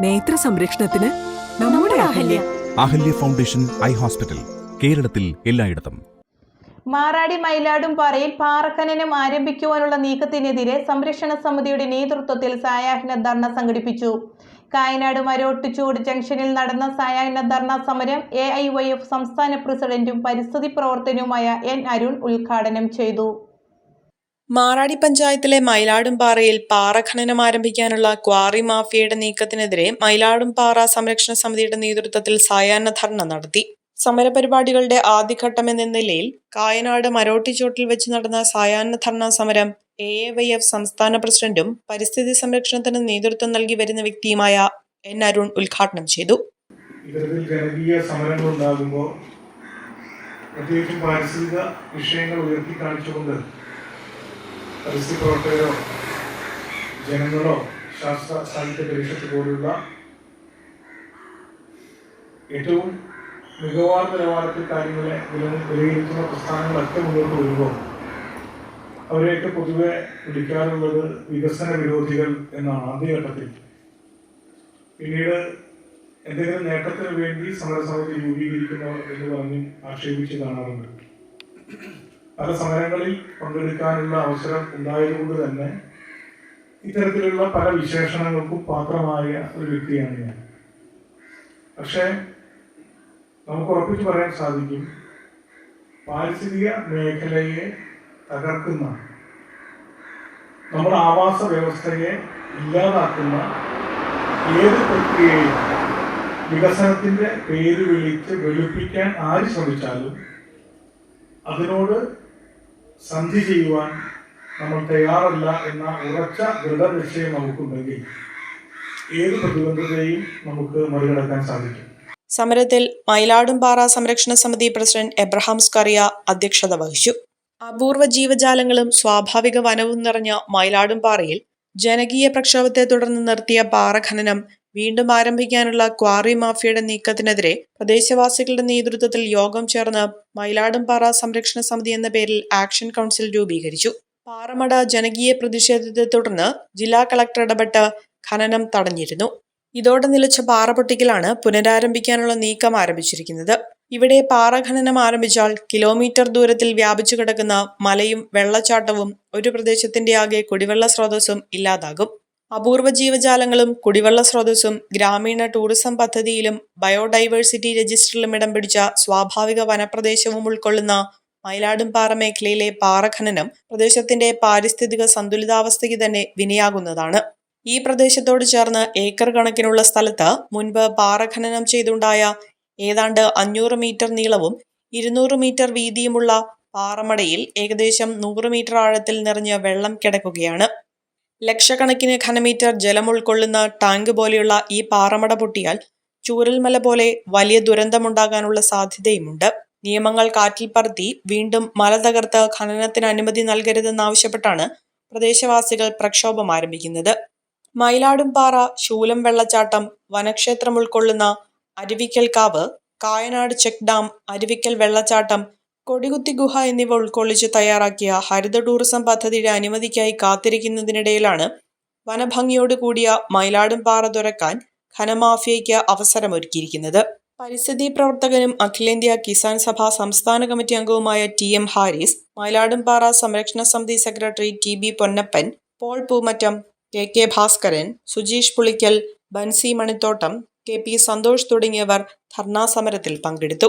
നേത്ര സംരക്ഷണത്തിന് നമ്മുടെ Ahalya. Ahalya. Foundation eye hospital കേരളത്തിൽ എല്ലായിടത്തും. മാറാടി മയിലാടും പാറയിൽ പാറക്കനനം ആരംഭിക്കുവാനുള്ള നീക്കത്തിനെതിരെ സംരക്ഷണ സമിതിയുടെ നേതൃത്വത്തിൽ സായാഹ്ന ധർണ സംഘടിപ്പിച്ചു. കായനാട് മരോട്ടുചൂട് ജംഗ്ഷനിൽ നടന്ന സായാഹ്ന ധർണ സമരം എ ഐ വൈ എഫ് സംസ്ഥാന പ്രസിഡന്റും പരിസ്ഥിതി പ്രവർത്തനവുമായ എൻ അരുൺ ഉദ്ഘാടനം ചെയ്തു. മാറാടി പഞ്ചായത്തിലെ മയിലാടുംപാറയിൽ പാറ ഖനനം ആരംഭിക്കാനുള്ള ക്വാറി മാഫിയയുടെ നീക്കത്തിനെതിരെ മയിലാടുംപാറ സംരക്ഷണ സമിതിയുടെ നേതൃത്വത്തിൽ സായാഹ്ന ധർണ നടത്തി. സമരപരിപാടികളുടെ ആദ്യഘട്ടം എന്ന നിലയിൽ കായനാട് മരോട്ടിച്ചോട്ടിൽ വെച്ച് നടന്ന സായാഹ്ന ധർണ സമരം എ എ വൈ എഫ് സംസ്ഥാന പ്രസിഡന്റും പരിസ്ഥിതി സംരക്ഷണത്തിന് നേതൃത്വം നൽകി വരുന്ന വ്യക്തിയുമായ എൻ അരുൺ ഉദ്ഘാടനം ചെയ്തു. സമരങ്ങൾ പ്രത്യേകിച്ചും പാരിസ്ഥിതിക വിഷയങ്ങൾ ഉയർത്തി കാണിച്ചുകൊണ്ട് പരിസ്ഥിതി പ്രവർത്തകരോ ജനങ്ങളോ ശാസ്ത്ര സാഹിത്യ പരിഷത്ത് പോലുള്ള ഏറ്റവും മികവാർന്ന നിലവാരത്തിൽ കാര്യങ്ങളെ വില വിലയിരുത്തുന്ന പ്രസ്ഥാനങ്ങളൊക്കെ മുന്നോട്ട് വരുമ്പോൾ അവരെയൊക്കെ പൊതുവെ വിളിക്കാറുള്ളത് വികസന വിരോധികൾ എന്നാണ് ആദ്യഘട്ടത്തിൽ പിന്നീട് എന്തെങ്കിലും നേട്ടത്തിന് വേണ്ടി സമരസമിതി രൂപീകരിക്കുന്നവർ എന്ന് പറഞ്ഞ് ആക്ഷേപിച്ച് കാണാറുണ്ട്. പല സമരങ്ങളിൽ പങ്കെടുക്കാനുള്ള അവസരം ഉണ്ടായതുകൊണ്ട് തന്നെ ഇത്തരത്തിലുള്ള പല വിശേഷണങ്ങൾക്കും പാത്രമായ ഒരു വ്യക്തിയാണ് ഞാൻ. പക്ഷേ നമുക്ക് ഉറപ്പിച്ച് പറയാൻ സാധിക്കും പാരിസ്ഥിതിക മേഖലയെ തകർക്കുന്ന നമ്മുടെ ആവാസ വ്യവസ്ഥയെ ഇല്ലാതാക്കുന്ന ഏത് പ്രക്രിയയും വികസനത്തിന്റെ പേര് വിളിച്ച് വെളുപ്പിക്കാൻ ആര് ശ്രമിച്ചാലും അതിനോട് സന്ധി ചെയ്യുവാൻ നമ്മൾ തയ്യാറല്ല എന്ന ഉറച്ച ദൃഢനിശ്ചയം നമുക്കുണ്ടെങ്കിൽ ഏത് പ്രതിബന്ധത്തെയും നമുക്ക് മറികടക്കാൻ സാധിക്കും. സമരത്തിൽ മയിലാടുംപാറ സംരക്ഷണ സമിതി പ്രസിഡന്റ് എബ്രഹാം സ്കറിയ അധ്യക്ഷത വഹിച്ചു. അപൂർവ ജീവജാലങ്ങളും സ്വാഭാവിക വനവും നിറഞ്ഞ മയിലാടുംപാറയിൽ ജനകീയ പ്രക്ഷോഭത്തെ തുടർന്ന് നിർത്തിയ പാറ ഖനനം വീണ്ടും ആരംഭിക്കാനുള്ള ക്വാറി മാഫിയയുടെ നീക്കത്തിനെതിരെ പ്രദേശവാസികളുടെ നേതൃത്വത്തിൽ യോഗം ചേർന്ന് മയിലാടുംപാറ സംരക്ഷണ സമിതി എന്ന പേരിൽ ആക്ഷൻ കൗൺസിൽ രൂപീകരിച്ചു. പാറമട ജനകീയ പ്രതിഷേധത്തെ തുടർന്ന് ജില്ലാ കളക്ടർ ഇടപെട്ട് ഖനനം തടഞ്ഞിരുന്നു. ഇതോടെ നിലച്ച പാറ പൊട്ടിക്കലാണ് പുനരാരംഭിക്കാനുള്ള നീക്കം ആരംഭിച്ചിരിക്കുന്നത്. ഇവിടെ പാറ ഖനനം ആരംഭിച്ചാൽ കിലോമീറ്റർ ദൂരത്തിൽ വ്യാപിച്ചു കിടക്കുന്ന മലയും വെള്ളച്ചാട്ടവും ഒരു പ്രദേശത്തിന്റെ ആകെ കുടിവെള്ള സ്രോതസ്സും ഇല്ലാതാകും. അപൂർവ ജീവജാലങ്ങളും കുടിവെള്ള സ്രോതസ്സും ഗ്രാമീണ ടൂറിസം പദ്ധതിയിലും ബയോഡൈവേഴ്സിറ്റി രജിസ്റ്ററിലും ഇടം പിടിച്ച സ്വാഭാവിക വനപ്രദേശവും ഉൾക്കൊള്ളുന്ന മയിലാടുംപാറ മേഖലയിലെ പാറഖനനം പ്രദേശത്തിന്റെ പാരിസ്ഥിതിക സന്തുലിതാവസ്ഥയ്ക്ക് തന്നെ വിനയാകുന്നതാണ്. ഈ പ്രദേശത്തോട് ചേർന്ന് ഏക്കർ കണക്കിനുള്ള സ്ഥലത്ത് മുൻപ് പാറഖനനം ചെയ്തുണ്ടായ ഏതാണ്ട് അഞ്ഞൂറ് മീറ്റർ നീളവും ഇരുന്നൂറ് മീറ്റർ വീതിയുമുള്ള പാറമടയിൽ ഏകദേശം നൂറ് മീറ്റർ ആഴത്തിൽ നിറഞ്ഞ വെള്ളം കിടക്കുകയാണ്. ലക്ഷക്കണക്കിന് ഘനമീറ്റർ ജലം ഉൾക്കൊള്ളുന്ന ടാങ്ക് പോലെയുള്ള ഈ പാറമട പൊട്ടിയാൽ ചൂരൽമല പോലെ വലിയ ദുരന്തമുണ്ടാകാനുള്ള സാധ്യതയുമുണ്ട്. നിയമങ്ങൾ കാറ്റിൽ പറത്തി വീണ്ടും മല തകർത്ത് ഖനനത്തിന് അനുമതി നൽകരുതെന്നാവശ്യപ്പെട്ടാണ് പ്രദേശവാസികൾ പ്രക്ഷോഭം ആരംഭിക്കുന്നത്. മയിലാടുംപാറ ശൂലം വെള്ളച്ചാട്ടം വനക്ഷേത്രം ഉൾക്കൊള്ളുന്ന അരുവിക്കൽ കാവ് കായനാട് ചെക്ക് ഡാം അരുവിക്കൽ വെള്ളച്ചാട്ടം കൊടികുത്തി ഗുഹ എന്നിവ ഉൾക്കൊള്ളിച്ച് തയ്യാറാക്കിയ ഹരിത ടൂറിസം പദ്ധതിയുടെ അനുമതിക്കായി കാത്തിരിക്കുന്നതിനിടയിലാണ് വനഭംഗിയോട് കൂടിയ മയിലാടുംപാറ തുറക്കാൻ ഖനമാഫിയയ്ക്ക് അവസരമൊരുക്കിയിരിക്കുന്നത്. പരിസ്ഥിതി പ്രവർത്തകനും അഖിലേന്ത്യാ കിസാൻ സഭ സംസ്ഥാന കമ്മിറ്റി അംഗവുമായ ടി എം ഹാരിസ് മൈലാടുംപാറ സംരക്ഷണ സമിതി secretary T B Ponnappan Paul Poomattam K K Bhaskaran Sujeesh Pulickal Bansi Manithottam K P Santhosh തുടങ്ങിയവർ ധർണാ സമരത്തിൽ പങ്കെടുത്തു.